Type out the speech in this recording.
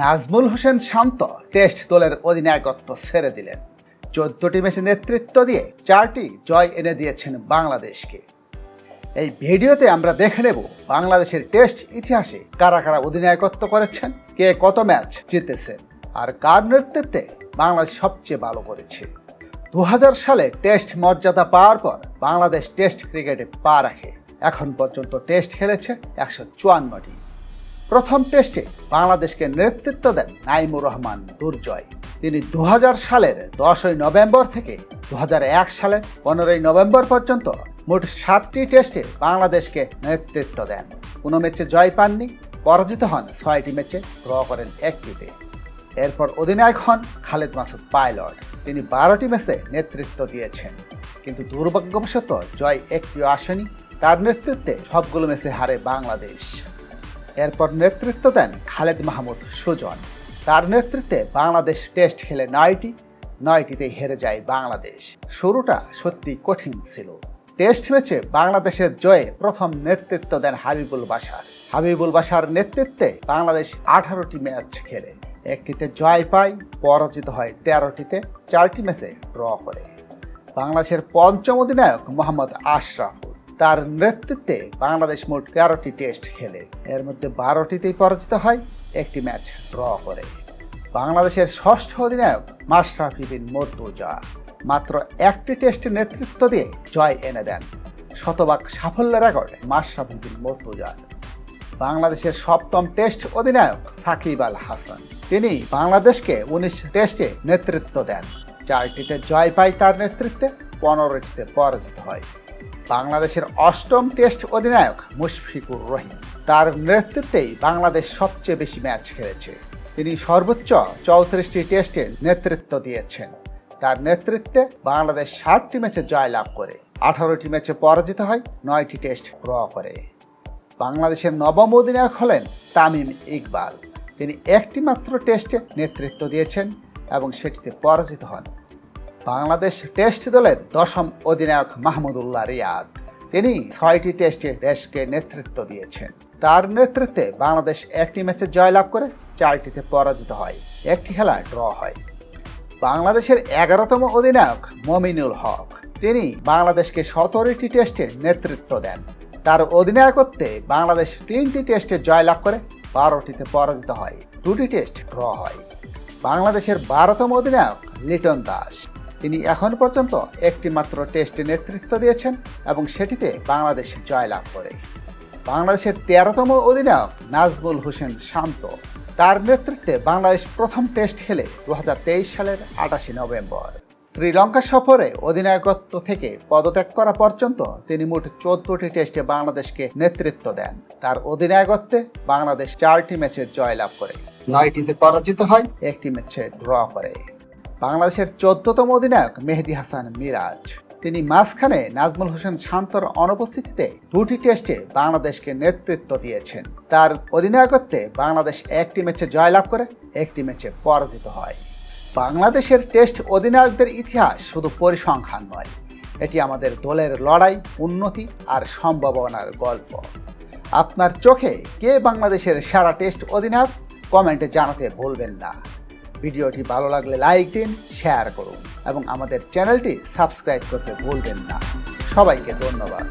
নাজমুল হোসেন শান্ত test দলের অধিনায়কত্ব ছেড়ে দিলেন। চোদ্দটি ম্যাচে নেতৃত্ব দিয়ে চারটি জয় এনে দিয়েছেন বাংলাদেশকে। এই ভিডিওতে আমরা দেখে নেব বাংলাদেশের টেস্ট ইতিহাসে কারা কারা অধিনায়কত্ব করেছেন, কে কত ম্যাচ জিতেছেন, আর কার নেতৃত্বে বাংলাদেশ সবচেয়ে ভালো করেছে। দু হাজার সালে টেস্ট মর্যাদা পাওয়ার পর বাংলাদেশ টেস্ট ক্রিকেটে পা রাখে। এখন পর্যন্ত টেস্ট খেলেছে একশো চুয়ান্নটি। প্রথম টেস্টে বাংলাদেশকে নেতৃত্ব দেন নাইমুর রহমান দুর্জয়। তিনি দু হাজার সালের দশই নভেম্বর থেকে দু হাজার এক সালের পনেরোই নভেম্বর পর্যন্ত মোট সাতটি টেস্টে বাংলাদেশকে নেতৃত্ব দেন। কোনো ম্যাচে জয় পাননি, পরাজিত হন ছয়টি ম্যাচে ড্র করেন একটিতে। এরপর অধিনায়ক হন খালেদ মাসুদ পাইলট। তিনি বারোটি ম্যাচে নেতৃত্ব দিয়েছেন। কিন্তু দুর্ভাগ্যবশত জয় একটিও আসেনি, তার নেতৃত্বে সবগুলো ম্যাচে হারে বাংলাদেশ। এরপর নেতৃত্ব দেন খালেদ মাহমুদ সুজন। তার নেতৃত্বে বাংলাদেশ টেস্ট খেলে নয়টি, নয়টিতে হেরে যায় বাংলাদেশ। শুরুটা সত্যি কঠিন ছিল। টেস্ট ম্যাচে বাংলাদেশের জয়ে প্রথম নেতৃত্ব দেন হাবিবুল বাসার হাবিবুল বাসার নেতৃত্বে বাংলাদেশ আঠারোটি ম্যাচ খেলে। একটিতে জয় পায়, পরাজিত হয় তেরোটিতে, চারটি ম্যাচে ড্র করে। বাংলাদেশের পঞ্চম অধিনায়ক মোহাম্মদ আশরাফুল। তার নেতৃত্বে বাংলাদেশ মোট তেরোটি টেস্ট খেলে। এর মধ্যে বারোটিতেই পরাজিত হয়, একটি ম্যাচ ড্র করে। বাংলাদেশের ষষ্ঠ অধিনায়ক মাশরাফি বিন মর্তুজা মাত্র একটি টেস্টে নেতৃত্ব দিয়ে জয় এনে দেন। শতভাগ সাফল্য রেকর্ড মাশরাফি বিন মর্তুজার বাংলাদেশের সপ্তম টেস্ট অধিনায়ক সাকিব আল হাসান। তিনি বাংলাদেশকে উনিশ টেস্টে নেতৃত্ব দেন। চারটিতে জয় পায় তার নেতৃত্বে, পনেরোটিতে পরাজিত হয়। বাংলাদেশের অষ্টম টেস্ট অধিনায়ক মুশফিকুর রহিম। তার নেতৃত্বেই বাংলাদেশ সবচেয়ে বেশি ম্যাচ খেলেছে। তিনি সর্বোচ্চ চৌত্রিশটি টেস্টে নেতৃত্ব দিয়েছেন। তার নেতৃত্বে বাংলাদেশ ষাটটি ম্যাচে জয়লাভ করে। আঠারোটি ম্যাচে পরাজিত হয়, নয়টি টেস্ট ড্র করে। বাংলাদেশের নবম অধিনায়ক হলেন তামিম ইকবাল। তিনি একটি মাত্র টেস্টে নেতৃত্ব দিয়েছেন এবং সেটিতে পরাজিত হন। বাংলাদেশ টেস্ট দলের দশম অধিনায়ক মাহমুদুল্লাহ রিয়াদ। তিনি ছয়টি টেস্টে দেশকে নেতৃত্ব দিয়েছেন। তার নেতৃত্বে বাংলাদেশ একটি ম্যাচে জয়লাভ করে চারটিতে পরাজিত হয়, একটি খেলা ড্র হয়। বাংলাদেশের এগারোতম অধিনায়ক মমিনুল হক। তিনি বাংলাদেশকে সতেরোটি টেস্টে নেতৃত্ব দেন। তার অধিনায়কত্বে বাংলাদেশ তিনটি টেস্টে জয়লাভ করে বারোটিতে পরাজিত হয়, দুটি টেস্ট ড্র হয়। বাংলাদেশের বারোতম অধিনায়ক লিটন দাস। তিনি এখন পর্যন্ত একটি মাত্র টেস্টে নেতৃত্ব দিয়েছেন এবং সেটিতে বাংলাদেশ জয়লাভ করে। বাংলাদেশের তেরোতম অধিনায়ক নাজমুল হোসেন শান্ত তার নেতৃত্বে বাংলাদেশ প্রথম টেস্ট খেলে দুহাজার তেইশ সালের আটাশি নভেম্বর। শ্রীলঙ্কা সফরে অধিনায়কত্ব থেকে পদত্যাগ করা পর্যন্ত তিনি মোট চোদ্দটি টেস্টে বাংলাদেশকে নেতৃত্ব দেন। তার অধিনায়কত্বে বাংলাদেশ চারটি ম্যাচে জয়লাভ করে। নয়টিতে পরাজিত হয়। একটি ম্যাচে ড্র করে। বাংলাদেশের চোদ্দতম অধিনায়ক মেহেদি হাসান মিরাজ। তিনি মাঝখানে নাজমুল হোসেন শান্তর অনুপস্থিতিতে দুটি টেস্টে বাংলাদেশকে নেতৃত্ব দিয়েছেন। তার অধিনায়কত্বে বাংলাদেশ একটি ম্যাচে জয়লাভ করে, একটি ম্যাচে পরাজিত হয়। বাংলাদেশের টেস্ট অধিনায়কদের ইতিহাস শুধু পরিসংখ্যান নয়, এটি আমাদের দলের লড়াই, উন্নতি আর সম্ভাবনার গল্প। আপনার চোখে কে বাংলাদেশের সারা টেস্ট অধিনায়ক? কমেন্টে জানাতে ভুলবেন না। ভিডিওটি ভালো লাগলে লাইক দিন শেয়ার করুন এবং আমাদের চ্যানেলটি সাবস্ক্রাইব করতে ভুলবেন না। সবাইকে ধন্যবাদ।